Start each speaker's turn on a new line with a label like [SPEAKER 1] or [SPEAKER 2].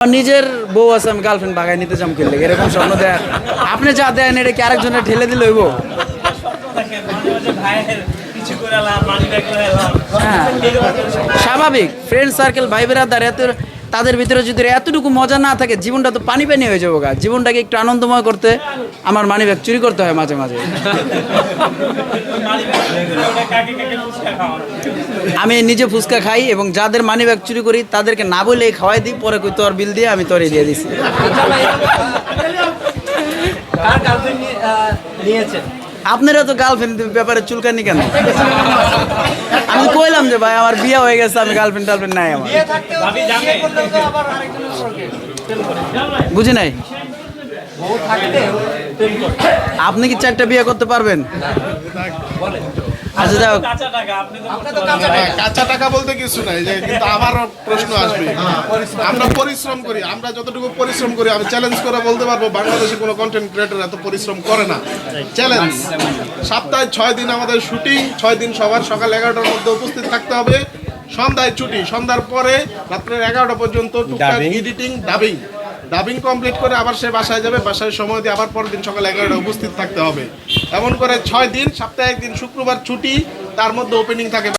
[SPEAKER 1] নিজের বউ আছে, আমি গার্লফ্রেন্ড বাগাই নিতে চাম কিনলে। এরকম স্বপ্ন দেয় আপনি যা দেন, এটা কি আরেকজনের ঠেলে দিলে হইব? হ্যাঁ। স্বাভাবিক। ফ্রেন্ড সার্কেল ভাই বেরাদার এত তাদের ভিতরে যদি এতটুকু মজা না থাকে জীবনটা তো পানি পানি হয়ে যাব গা। জীবনটাকে একটু আনন্দময় করতে আমার মানি ব্যাগ চুরি করতে হয় মাঝে মাঝে। আমি নিজে ফুচকা খাই এবং যাদের মানি ব্যাগ চুরি করি তাদেরকে না বলে খাওয়াই দিই পরে কই তোর বিল দিয়ে আমি তোরে দিয়ে দিছি। আপনারা তো গার্লফ্রেন্ড ব্যাপারে চুলকানি কেন? আমি ভাই আমার বিয়ে হয়ে গেছে আমি গার্লফ্রেন্ড টার্লফ্রেন্ড নাই আমার। বুঝি নাই। আপনি কি চারটা বিয়ে করতে পারবেন
[SPEAKER 2] বলেন।
[SPEAKER 1] আচ্ছা যাও।
[SPEAKER 2] কাঁচা টাকা।
[SPEAKER 3] বলতে কিছু নাই যে কিন্তু আমারও প্রশ্ন আসবে। আমরা পরিশ্রম করি আমরা যতটুকু পরিশ্রম করি আমি চ্যালেঞ্জ করে বলতে পারব বাংলাদেশে কোনো কন্টেন্ট ক্রিয়েটর এত পরিশ্রম করে না। চ্যালেঞ্জ সপ্তাহে ছয় দিন আমাদের শুটিং ছয় দিন সবার সকাল এগারোটার মধ্যে উপস্থিত থাকতে হবে। সন্ধ্যায় ছুটি সন্ধ্যার পরে রাত্রের এগারোটা পর্যন্ত এডিটিং ডাবিং ডাবিং কমপ্লিট করে আবার সে বাসায় যাবে, বাসায় সময় দিয়ে আবার পরের দিন সকাল এগারোটা উপস্থিত থাকতে হবে। এমন করে ছয় দিন, সপ্তাহে একদিন, শুক্রবার ছুটি, তার মধ্যে ওপেনিং থাকে।